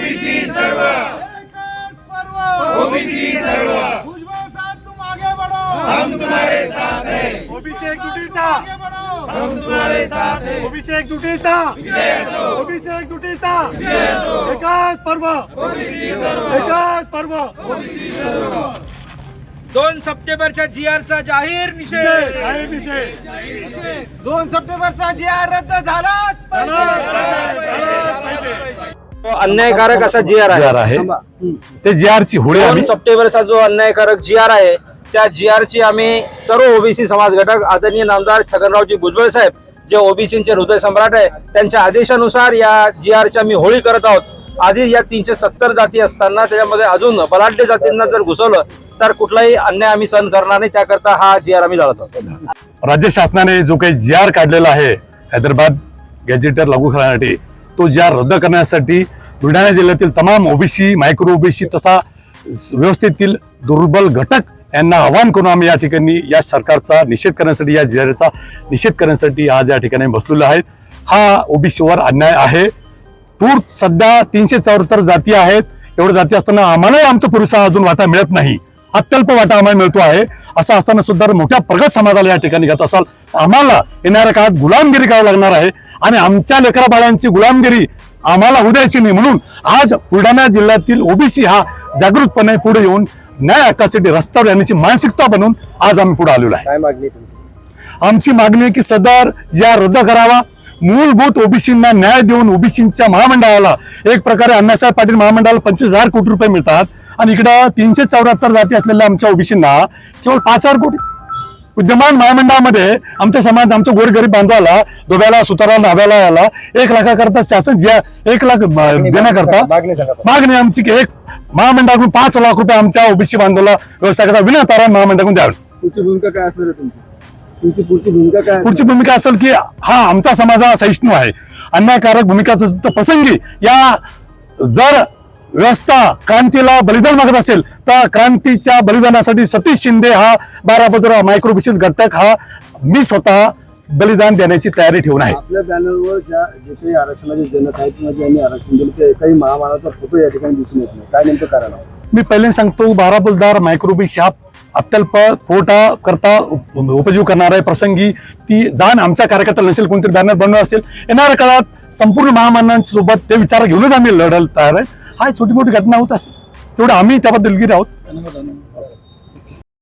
सर्व. ओबीसी सर्व. भुजबळ साहब तुम आगे बढ़ो हम तुम्हारे साथ हैं. ओबीसी एकजुटीचा आगे बढ़ो हम तुम्हारे साथ हैं. ओबीसी एकजुटीचा ओबीसी एकजुटीचा एकच पर्व. एकच पर्व. दोन सप्टेंबरच्या जी आरचा जाहीर निषेध. आहे विषय दोन सप्टेंबरचा जी आर रद्द झालाच पाहिजे. अन्यायकारक असा जी आर आर आहे. ते जी आरची होळी दोन आम्ही. सप्टेंबरचा जो अन्यायकारक जी आर आहे त्या जी आरची आम्ही सर्व ओबीसी समाज घटक आदरणीय नामदार छगनरावजी भुजबळ साहेब जे ओबीसीचे हृदय सम्राट आहे त्यांच्या आदेशानुसार या जी आरची आम्ही होळी करत आहोत. आधी या तीनशे सत्तर जाती असताना त्याच्यामध्ये अजून बलाढ्य जातींना जर घुसवलं तर कुठलाही अन्याय आम्ही सहन करणार नाही. त्याकरता हा जी आर आम्ही लढत आहोत. राज्य शासनाने जो काही जी आर काढलेला आहे हैदराबाद गॅजेटर लागू करण्यासाठी तो ज्या रद्द करण्यासाठी बुलढाणा जिल्ह्यातील तमाम ओबीसी मायक्रो ओबीसी तथा व्यवस्थेतील दुर्बल घटक यांना आवाहन करून आम्ही या ठिकाणी या सरकारचा निषेध करण्यासाठी या जी आरचा निषेध करण्यासाठी आज या ठिकाणी बसलेलो आहेत. हा ओबीसीवर अन्याय आहे. तूर सध्या तीनशे चौऱ्याहत्तर जाती आहेत. एवढ्या जाती असताना आम्हालाही आमचा पुरुषा अजून वाटा मिळत नाही. अत्यल्प वाटा आम्हाला मिळतो आहे. असं असताना सुद्धा मोठ्या प्रगत समाजाला या ठिकाणी घेत असाल आम्हाला येणाऱ्या काळात गुलामगिरी करावी लागणार आहे. आणि आमच्या लेकरा बाळांची गुलामगिरी आम्हाला होऊ द्यायची नाही. म्हणून आज बुलढाणा जिल्ह्यातील ओबीसी हा जागृतपणे पुढे येऊन न्याय हक्कासाठी रस्त्यावर येण्याची मानसिकता बनून आज आम्ही पुढे आलेलो आहे. काय मागणी आहे तुमची? आमची मागणी आहे की सदर या रद्द करावा. मूलभूत ओबीसींना न्याय देऊन ओबीसींच्या महामंडळाला एक प्रकारे अण्णासाहेब पाटील महामंडळाला पंचवीस हजार कोटी रुपये मिळतात. आणि इकडं तीनशे चौऱ्याहत्तर जाती असलेल्या आमच्या ओबीसींना केवळ पाच हजार कोटी विद्यमान महामंडळामध्ये आमचा समाज आमच्या गोरगरीब बांधवाला धोब्याला सुतारा धाब्याला याला एक लाखाकरता शासन ज्या एक लाख देण्याकरता मागणी आमची की एक महामंडळाकडून पाच लाख रुपये आमच्या ओबीसी बांधवाला व्यवसायाचा विनातारण महामंडळाकडून द्यावे. पुढची भूमिका काय असणार तुमची? तुमची पुढची भूमिका काय पुढची भूमिका असेल की हा आमचा समाज हा सहिष्णू आहे. अन्यायकारक भूमिकाचं प्रसंगी या जर व्यवस्था क्रांतीला बलिदान मागत असेल तर क्रांतीच्या बलिदानासाठी सतीश शिंदे हा बाराबद्र मायक्रो विशेष घटक हा मी स्वतः बलिदान देण्याची तयारी ठेवून आहे. आपल्या बॅनरवर ज्या जे काही आरक्षणाचे जनक आहेत किंवा ज्यांनी आरक्षण दिलं ते एकाही महामानाचा फोटो या ठिकाणी दिसून येत नाही. काय नेमकं कारण आहे? मी पहिले सांगतो बाराबुलदार मायक्रोबिस ह्या अत्यल्प पोटा करता उप- उपजीव करणार आहे. प्रसंगी ती जाण आमच्या कार्यकर्त्याला नसेल कोणतरी बॅनर बनवलं असेल. येणाऱ्या काळात संपूर्ण महामानांच्या सोबत ते विचार घेऊनच आम्ही लढायला तयार आहे. हा छोटी मोठी घटना होत असेल. तेवढं आम्ही त्याबद्दल गिर आहोत.